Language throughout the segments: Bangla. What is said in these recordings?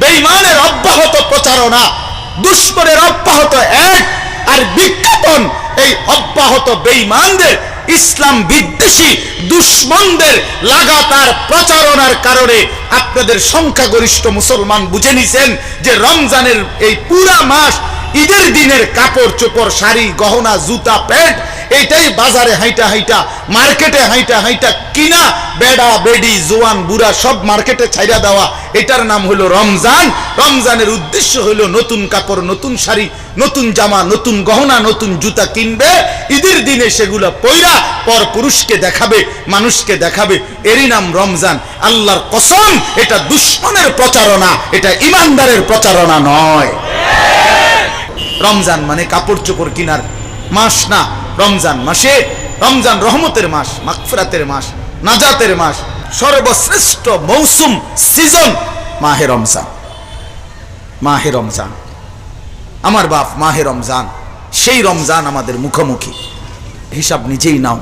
বেঈমানের অব্যাহত প্রচারণা, দুশ্মনের অব্যাহত এক আর বিজ্ঞাপন, এই অব্যাহত বেঈমানদের ইসলাম বিদ্বেষী দুশ্মনদের লাগাতার প্রচারণার কারণে আপনাদের সংখ্যাগরিষ্ঠ মুসলমান বুঝে নিছেন যে রমজানের এই পুরা মাস ঈদের দিনের কাপড় চোপড়, শাড়ি, গহনা, জুতা, প্যান্ট এইটাই বাজারে হাইটা হাইটা, মার্কেটে হাইটা হাইটা, কিনা, বেডা, বেডি, জোয়ান, বুড়া, সব মার্কেটে ছাইরা দেওয়া। এটার নাম হলো রমজান। রমজানের উদ্দেশ্য হলো নতুন কাপড়, নতুন শাড়ি, নতুন জামা, নতুন গহনা, নতুন জুতা কিনবে। ঈদের দিনে সেগুলো পয়রা পর পুরুষকে দেখাবে, মানুষকে দেখাবে। এরই নাম রমজান। আল্লাহর কসম, এটা দুশ্মনের প্রচারণা, এটা ইমানদারের প্রচারণা নয়। রমজান মানে কাপড় চোপড় কিনার মাস না। রমজান মাসে, রমজান রহমতের মাস, মাগফিরাতের মাস, নাজাতের মাস, সর্বশ্রেষ্ঠ মৌসুম, সিজন মাহে রমজান। মাহে রমজান। আমার বাপ মাহে রমজান। সেই রমজান আমাদের মুখোমুখি। হিসাব নিজেই নাও।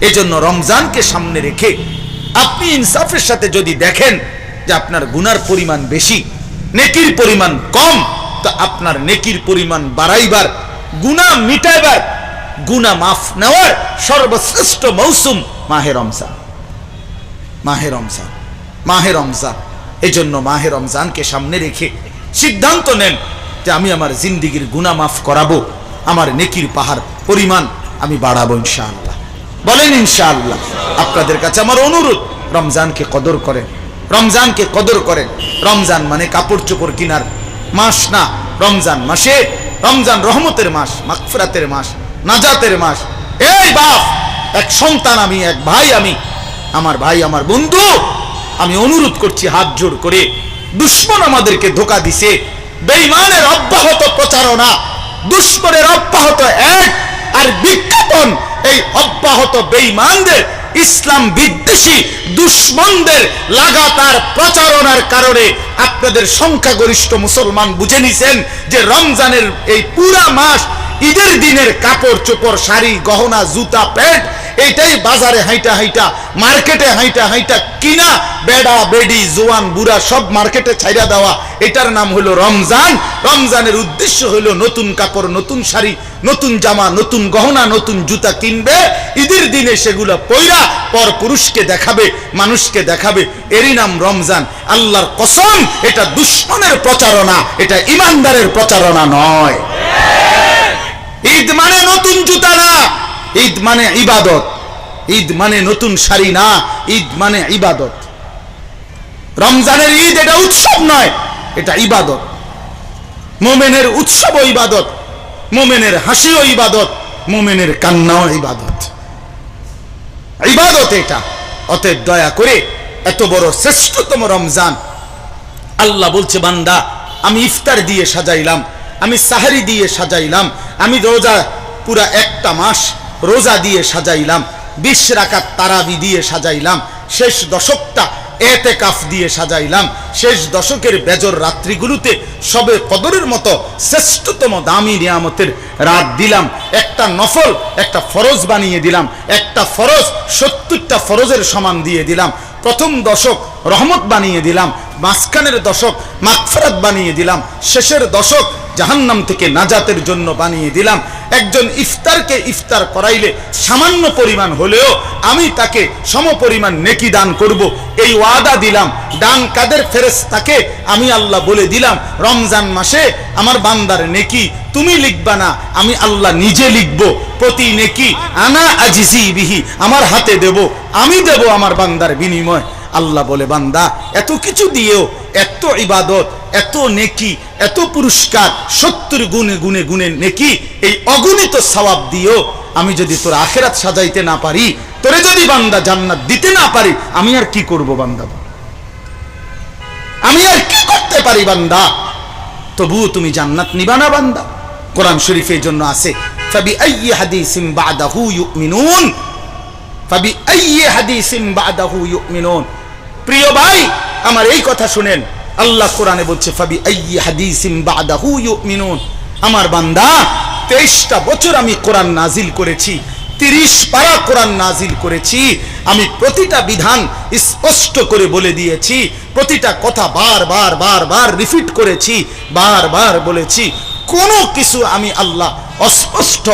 এজন্য রমজানকে সামনে রেখে আপনি ইনসাফের সাথে যদি দেখেন যে আপনার গুনার পরিমাণ বেশি, নেকির পরিমাণ কম, তো আপনার নেকির পরিমাণ বাড়াইবার, গুনাহ মিটাইবার গুনাহ মাফ নেওয়ার সর্বশ্রেষ্ঠ মৌসুম মাহে রমজান। মাহে রমজান মাহে রমজান। এজন্য মাহে রমজানকে সামনে রেখে সিদ্ধান্ত নেন যে আমি আমার জিন্দিগির গুনাহ মাফ করাবো, আমার নেকির পাহাড় পরিমাণ আমি বাড়াবো ইনশাআল্লাহ। বলেন ইনশাআল্লাহ, আপনাদের কাছে আমার অনুরোধ, রমজানকে কদর করেন, রমজানকে কদর করেন। রমজান মানে কাপড় চোপড় কিনার মাস না, রমজান মাসে, রমজান রহমতের মাস মাকফরাতের মাস। নাজাতের মাস। এই বাপ, এক সন্তান আমি, এক ভাই আমি। আমার ভাই, আমার বন্ধু, আমি অনুরোধ করছি হাত জোড় করে দুশ্মন আমাদেরকে ধোকা দিছে। বেঈমানের অব্যাহত প্রচারণা, দুশ্মনের অব্যাহত এক আর বিজ্ঞাপন। এই অব্যাহত বেঈমানদের, ইসলাম বিদ্বেষী দুশ্মনদের লাগাতার প্রচারণার কারণে আপনাদের সংখ্যাগরিষ্ঠ মুসলমান বুঝে নিছেন যে রমজানের এই পুরা মাস ঈদের দিনের কাপড় চোপড়, শাড়ি, গহনা, জুতা, প্যান্ট, এইটাই বাজারে হাইটা হাইটা, মার্কেটে হাইটা হাইটা কিনা, বেডা, বেডি, জোয়ান, বুড়া, সব মার্কেটে ছাইরা দেওয়া। এটার নাম হলো রমজান। রমজানের উদ্দেশ্য হলো নতুন কাপড়, নতুন শাড়ি, নতুন জামা, নতুন গহনা, নতুন জুতা কিনবে। ঈদের দিনে সেগুলো পয়রা পর পুরুষকে দেখাবে, মানুষকে দেখাবে। এরই নাম রমজান। আল্লাহর কসম, এটা দুশ্মনের প্রচারণা, এটা ইমানদারের প্রচারণা নয়। ঈদ মানে নতুন জুতা না। ঈদ মানে ইবাদত। ঈদ মানে নতুন শাড়ি না। ঈদ মানে ইবাদত। রমজানের ঈদ এটা উৎসব নয়, এটা ইবাদত। মোমেনের উৎসব ইবাদত। মোমেনের হাসিও ইবাদত। মোমেনের কান্নাও ইবাদত। ইবাদত এটা। অতএব দয়া করে এত বড় শ্রেষ্ঠতম রমজান। আল্লাহ বলছে, বান্দা, আমি ইফতার দিয়ে সাজাইলাম। আমি সাহারি দিয়ে সাজাইলাম। আমি রোজা পুরা একটা মাস রোজা দিয়ে সাজাইলাম। বিশ রাকাত তারাবি দিয়ে সাজাইলাম। শেষ দশকটা এতে কাফ দিয়ে সাজাইলাম। শেষ দশকের বেজর রাত্রিগুলোতে সবে কদরের মতো শ্রেষ্ঠতম দামি নিয়ামতের রাত দিলাম। একটা নফল, একটা ফরজ বানিয়ে দিলাম। একটা ফরজ, সত্তরটা ফরজের সমান দিয়ে দিলাম। প্রথম দশক রহমত বানিয়ে দিলাম। মাঝখানের দশক মাগফরাত বানিয়ে দিলাম। শেষের দশক জাহান্নাম থেকে নাজাতের জন্য বানিয়ে দিলাম। একজন ইফতারকে ইফতার করাইলে সামান্য পরিমাণ হলেও আমি তাকে সম পরিমাণ নেকি দান করব। এই ওয়াদা দিলাম। ডান কাদের ফেরেশতাকে আমি আল্লাহ বলে দিলাম, রমজান মাসে আমার বান্দার নেকি তুমি লিখবা না, আমি আল্লাহ নিজে লিখব। প্রতি নেকি আনা আজিজি বিহি, আমার হাতে দেব, আমি দেব আমার বান্দার বিনিময়। আল্লাহ বলে, বান্দা, এত কিছু দিয়েও এত ইবাদত, এত নেকি, এত পুরস্কার, সত্তর গুণে গুণে গুণে নেকি, এই অগণিত সওয়াব দিয়েও আমি যদি তোর আখেরাত সাজাইতে না পারি, তোরে যদি বান্দা জান্নাত দিতে না পারি, আমি আর কি করব বান্দা? আমি আর কি করতে পারি বান্দা? তবুও তুমি জান্নাত নিবা না বান্দা। কোরআন শরীফের জন্য আছে ফাবি আইয়ি হাদিসিম বাদাহু ইউমিনুন ফাবি আইয়ি হাদিসিম বাদাহু ইউমিনুন প্রিয় ভাই, আমার এই কথা শুনেন। আল্লাহ কোরআনে বলছে, ফাবি হাদিসিম বাদাহু ইউমিনুন। আমার বান্দা, তেইশটা বছর আমি কোরআন নাজিল করেছি, তিরিশ পারা কোরআন নাজিল করেছি, আমি প্রতিটা বিধান স্পষ্ট করে বলে দিয়েছি, প্রতিটা কথা বার বার বার বার রিপিট করেছি, বার বার বলেছি। কোনো কিছু আমি আল্লাহ অস্পষ্ট,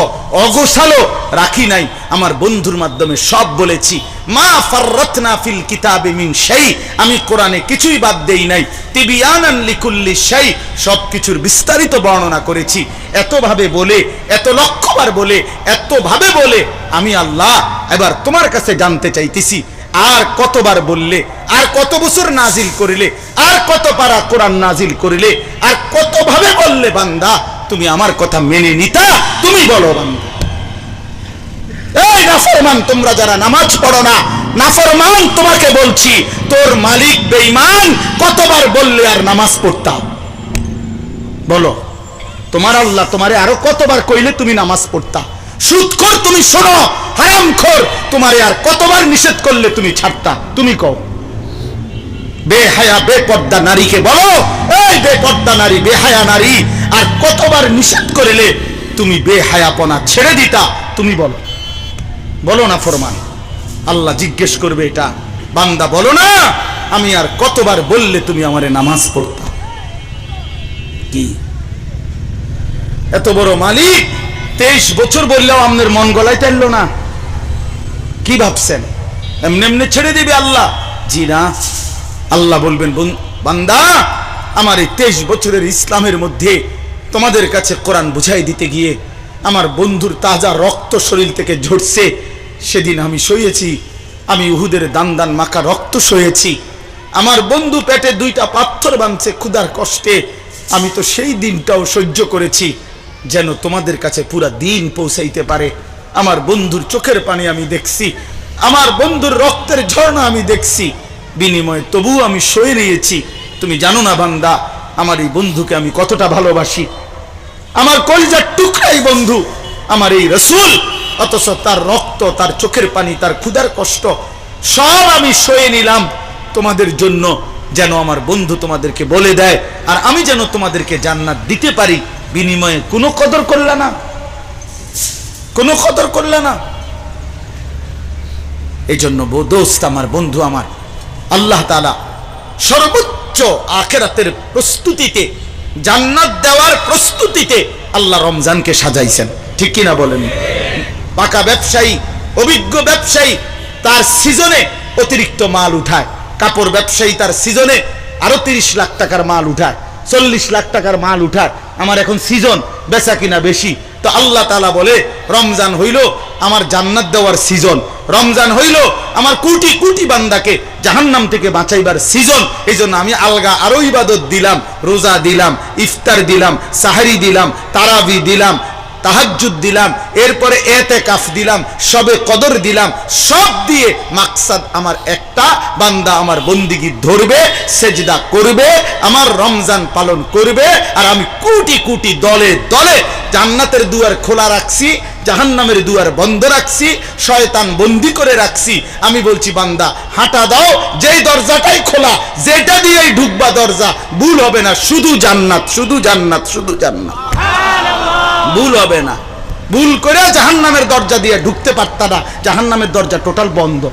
অগোছালো রাখি নাই। আমার বন্ধুর মাধ্যমে সব বলেছি, মা ফাররাতনা ফিল কিতাবে মিন শাই আমি কোরআনে কিছুই বাদ দেই নাই। তিবিয়ানান লিকুল্লি শাই সব কিছুর বিস্তারিত বর্ণনা করেছি। এতভাবে বলে, এত লক্ষবার বলে, এতভাবে বলে আমি আল্লাহ এবার তোমার কাছে জানতে চাইতেছি। আর কতবার বললে আর কত বছর নাজিল করিলে? আর কত পারা কোরআন নাজিল করিলে? আর কতভাবে বললে বান্দা, তুমি আমার কথা মেনে নিতা? তুমি বলো বান্দা। এই নাফরমান, তোমরা যারা নামাজ পড়ো না, নাফরমান তোমাকে বলছি, তোর মালিক কতবার বললে আর নামাজ পড়তাম বলো, তোমার আল্লাহ তোমারে আরও কতবার কইলে তুমি নামাজ পড়তা? সুদখোর তুমি শোনো, হারামখোর তোমারে আর কতবার নিষেধ করলে তুমি ছাড়তা? তুমি কও। বেহায়া বেপর্দা নারীকে বলো। এই বেপর্দা নারী, বেহায়া নারী, আর কতবার নিষেধ করিলে তুমি বেহায়াপনা ছেড়ে দিতা? তুমি বলো। বলো না ফরমান। আল্লাহ জিজ্ঞেস করবে এটা। বান্দা, বলো না। আমি আর কতবার বললে তুমি আমারে নামাজ পড়তা? কি? এত বড় মালিক, তেইশ বছর বললেও আপনার মন গলায় টানলো না। কি ভাবছেন? এমনি এমনি ছেড়ে দিবে আল্লাহ? জি না। আল্লাহ বলবেন, "বন- বান্দা, আমার এই তেইশ বছরের ইসলামের মধ্যে তোমাদের কাছে কোরআন বুঝাই দিতে গিয়ে আমার বন্ধুর তাজা রক্ত শরীর থেকে ঝরছে। সেদিন আমি সইয়েছি, আমি উহুদের দান দান মাখা রক্ত সয়েছি আমার বন্ধু পেটে দুইটা পাথর বাঁধছে ক্ষুধার কষ্টে। আমি তো সেই দিনটাও সহ্য করেছি, যেন তোমাদের কাছে পুরা দিন পৌঁছাইতে পারে। আমার বন্ধুর চোখের পানি আমি দেখছি, আমার বন্ধুর রক্তের ঝর্ণা আমি দেখছি। বিনিময়ে তবু আমি সয়ে নিয়েছি তুমি জানো না বান্দা, আমার এই বন্ধুকে আমি কতটা ভালোবাসি। আমার কলজার টুকরাই বন্ধু, আমার এই রসুল, অথচ তার রক্ত, তার চোখের পানি, তার ক্ষুধার কষ্ট, সব আমি সয়ে নিলাম। তোমাদের জন্য যেন আমার বন্ধু তোমাদেরকে বলে দেয়, আর আমি যেন তোমাদেরকে জান্নাত দিতে পারি। বিনিময়ে কোনো কদর করলে না। কোনো কদর করলে না। এই জন্য দোস্ত আমার বন্ধু আমার আল্লাহ তালা সর্বোচ্চ আখেরাতের প্রস্তুতিতে, জান্নাত দেওয়ার প্রস্তুতিতে আল্লাহ রমজানকে সাজাইছেন। ঠিক কিনা বলেন? পাকা ব্যবসায়ী, অভিজ্ঞ ব্যবসায়ী তার সিজনে অতিরিক্ত মাল উঠায়। কাপড় ব্যবসায়ী তার সিজনে আরও তিরিশ লাখ টাকার মাল উঠায়, চল্লিশ লাখ টাকার মাল উঠায়। আমার এখন সিজন বেচা কিনা বেশি তো আল্লাহ তালা বলে, রমজান হইল আমার জান্নাত দেওয়ার সিজন রমজান হইল আমার কোটি কোটি বান্দাকে জাহান্নাম থেকে বাঁচাইবার সিজন এই জন্য আমি আলগা আরও ইবাদত দিলাম, রোজা দিলাম, ইফতার দিলাম, সাহারি দিলাম, তারাবি দিলাম তাহাজ্জুদ দিলাম, এরপরে এতে কাফ দিলাম, সবে কদর দিলাম, সব দিয়ে মাকসাদ আমার একটা, বান্দা আমার বন্দিগি ধরবে, সেজদা করবে, আমার রমজান পালন করবে, আর আমি কোটি কোটি দলে দলে জান্নাতের দুয়ার খোলা রাখছি, জাহান্নামের দুয়ার বন্ধ রাখছি, শয়তান বন্দি করে রাখছি। আমি বলছি, বান্দা, হাঁটা দাও, যেই দরজাটাই খোলা, যেটা দিয়েই ঢুকবা দরজা, ভুল হবে না, শুধু জান্নাত শুধু জান্নাত শুধু জান্নাত। ভুল হবে না। ভুল করে জাহান নামের দরজা দিয়ে ঢুকতে পারতা না। জাহান নামের দরজা টোটাল বন্ধ।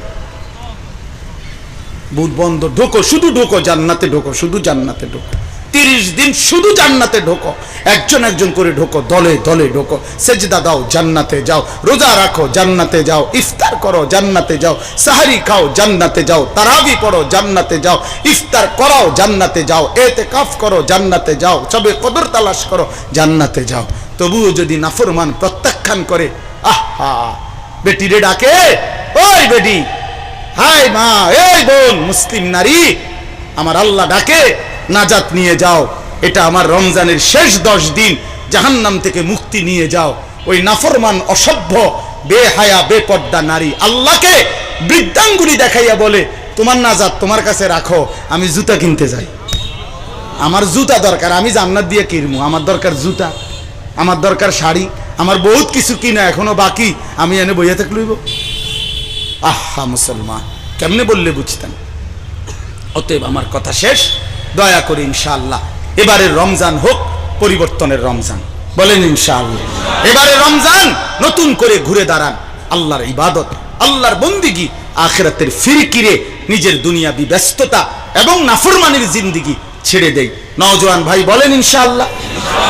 ভুল বন্ধ। ঢোকো, শুধু ঢোকো, জান্নাতে ঢোকো, শুধু জান্নাতে ঢোকো। তিরিশ দিন শুধু জান্নাতে ঢোকো। একজন একজন করে ঢোকো, দলে দলে ঢোকো। সেজদা দাও, জান্নাতে যাও। রোজা রাখো, জান্নাতে যাও। ইফতার করো, জান্নাতে যাও। সাহারি খাও, জান্নাতে যাও। তারাবি পড়ো, জান্নাতে যাও। ইফতার করাও, জান্নাতে যাও। এতে কাফ করো, জান্নাতে যাও। সবে কদর তালাশ করো, জান্নাতে যাও। তবুও যদি নাফরমান প্রত্যাখ্যান করে, আহা বেটি রে ডাকে, ওই বেটি, হাই মা, এই বোন, মুসলিম নারী, আমার আল্লাহ ডাকে, নাজাত নিয়ে যাও, এটা আমার রমজানের শেষ দশ দিন, জাহান্নাম থেকে মুক্তি নিয়ে যাও। ওই নাফরমান অসভ্য, বেহায়া, বেপর্দা নারী আল্লাহকে বৃদ্ধাঙ্গুলি দেখাইয়া বলে, তোমার নাজাত তোমার কাছে রাখো, আমি জুতা কিনতে যাই। আমার জুতা দরকার, আমি জান্নাত দিয়ে কিনবো, আমার দরকার জুতা। আমার দরকার শাড়ি, আমার বহুত কিছু কিনা এখনও বাকি, আমি এনে বইয়া থাকলইব আহা, মুসলমান, কেমনে বললে বুঝতেন অতএব আমার কথা শেষ। দয়া করে ইনশাআল্লাহ এবারে রমজান হোক, পরিবর্তনের রমজান। বলেন ইনশাআল্লাহ এবারে রমজান, নতুন করে ঘুরে দাঁড়ান। আল্লাহর ইবাদত, আল্লাহর বন্দিগি, আখেরাতের ফিরকিরে নিজের দুনিয়াবি ব্যস্ততা এবং নাফরমানির জিন্দিগি ছেড়ে দেই। নওজোয়ান ভাই বলেন ইনশাআল্লাহ।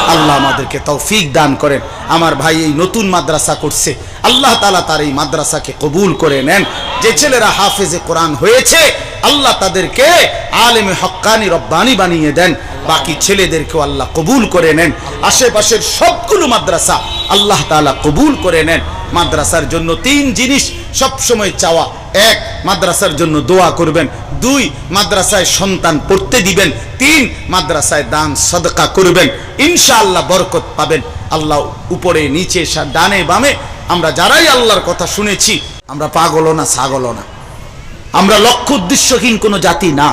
আল্লাহ আমাদেরকে তৌফিক দান করেন। আমার ভাই এই নতুন মাদ্রাসা করছে। আল্লাহ তালা তার এই মাদ্রাসাকে কবুল করে নেন। যে ছেলেরা হাফেজে কোরআন হয়েছে, আল্লাহ তাদেরকে আলেমে হক্কানি রব্বানি বানিয়ে দেন। বাকি ছেলেদেরকেও আল্লাহ কবুল করে নেন। আশেপাশের সবগুলো মাদ্রাসা আল্লাহ তাআলা কবুল করে নেন। মাদ্রাসার জন্য তিন জিনিস সবসময় চাওয়া, এক, মাদ্রাসার জন্য দোয়া করবেন, দুই, মাদ্রাসায় সন্তান পড়তে দিবেন, তিন, মাদ্রাসায় দান, সদকা করবেন, ইনশাআল্লাহ বরকত পাবেন। আল্লাহ উপরে, নিচে ডানে, বামে, আমরা যারাই আল্লাহর কথা শুনেছি, আমরা পাগলও না, ছাগলও না। আমরা লক্ষ্য উদ্দেশ্যহীন কোনো জাতি না,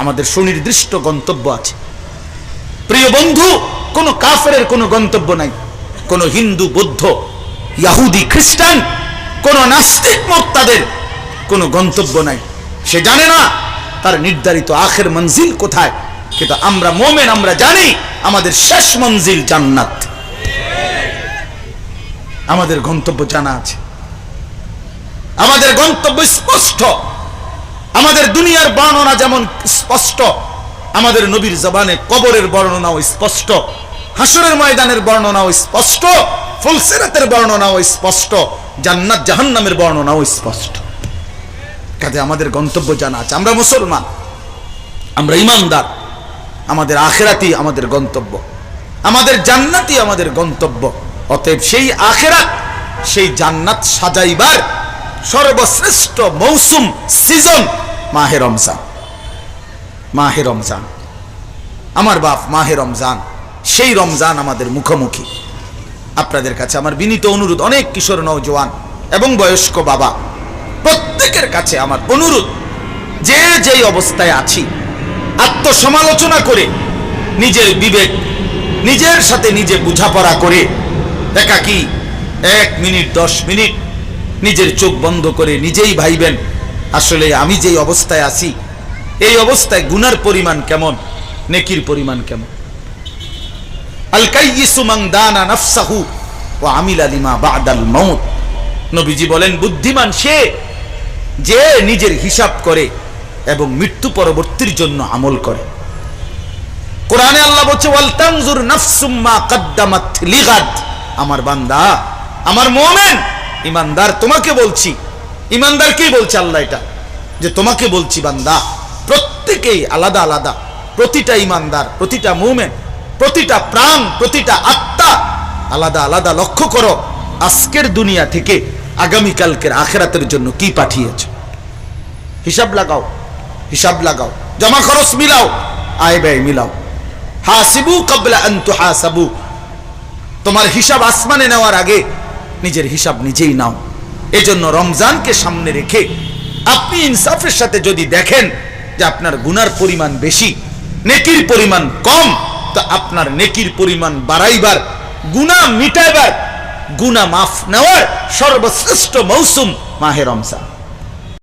আমাদের সুনির্দিষ্ট গন্তব্য আছে। প্রিয় বন্ধু, কোনো কাফের কোনো গন্তব্য নাই, কোনো হিন্দু, বৌদ্ধ, ইয়াহুদি, খ্রিস্টান কোনো নাস্তিক মোক্তাদের কোনো গন্তব্য নাই। সে জানে না তার নির্ধারিত আখের মঞ্জিল কোথায়। কিন্তু আমরা মোমেন, আমরা জানি আমাদের শেষ মঞ্জিল জান্নাত। আমাদের গন্তব্য জানা আছে। আমাদের গন্তব্য স্পষ্ট। আমাদের দুনিয়ার বর্ণনা যেমন স্পষ্ট, আমাদের নবীর জবানে কবরের বর্ণনাও স্পষ্ট, হাসরের ময়দানের বর্ণনাও স্পষ্ট, ফুলসেরাতের বর্ণনাও স্পষ্ট। জান্নাত জাহান্নামের বর্ণনাও স্পষ্ট। কাজে আমাদের গন্তব্য জানা আছে। আমরা মুসলমান, আমরা ইমানদার, আমাদের আখেরাতি আমাদের গন্তব্য। আমাদের জান্নাতি আমাদের গন্তব্য। অতএব সেই আখেরাত, সেই জান্নাত সাজাইবার সর্বশ্রেষ্ঠ মৌসুম, সিজন মাহে রমজান। মাহে রমজান। আমার বাপ মাহে রমজান। সেই রমজান আমাদের মুখোমুখি। আপনাদের কাছে আমার বিনীত অনুরোধ, অনেক কিশোর নৌজওয়ান এবং বয়স্ক বাবা, প্রত্যেকের কাছে আমার অনুরোধ, যে যেই অবস্থায় আছি, আত্মসমালোচনা করে, নিজের বিবেক, নিজের সাথে নিজে বোঝাপড়া করে, দেখা কি, এক মিনিট, দশ মিনিট, নিজের চোখ বন্ধ করে নিজেই ভাইবেন, আসলে আমি যেই অবস্থায় আছি, এই অবস্থায় গুনার পরিমাণ কেমন, নেকির পরিমাণ কেমন? নবীজি বলেন, বুদ্ধিমান সে যে নিজের হিসাব করে এবং মৃত্যু পরবর্তীর জন্য আমল করে। কোরআনে আল্লাহ বলছে ওয়াল তানজুর নাফসুম মা কাদ্দামাত লিগাদ। আমার বান্দা, আমার মুমিন, ইমানদার, তোমাকে বলছি। ইমানদার কি বলছে আল্লাহ এটা? যে তোমাকে বলছি বান্দা, প্রত্যেকেই আলাদা আলাদা, প্রতিটা ইমানদার, প্রতিটা মুমিন প্রতিটা প্রাণ, প্রতিটা আত্মা আলাদা আলাদা লক্ষ্য করো, আজকের দুনিয়া থেকে আগামীকালকের আখেরাতের জন্য কি পাঠিয়েছ? হিসাব লাগাও হিসাব লাগাও। জমা খরচ মিলাও, আয় ব্যয় মিলাও। হাসিবু কবলা আন্তু হাসাবু। তোমার হিসাব আসমানে নেওয়ার আগে নিজের হিসাব নিজেই নাও। এজন্য রমজানকে সামনে রেখে আপনি ইনসাফের সাথে যদি দেখেন যে আপনার গুনার পরিমাণ বেশি, নেকির পরিমাণ কম তো আপনার নেকির পরিমাণ বাড়াইবার গুনা মিটাইবার গুনা মাফ নেওয়ার সর্বশ্রেষ্ঠ মৌসুম মাহের রমজান।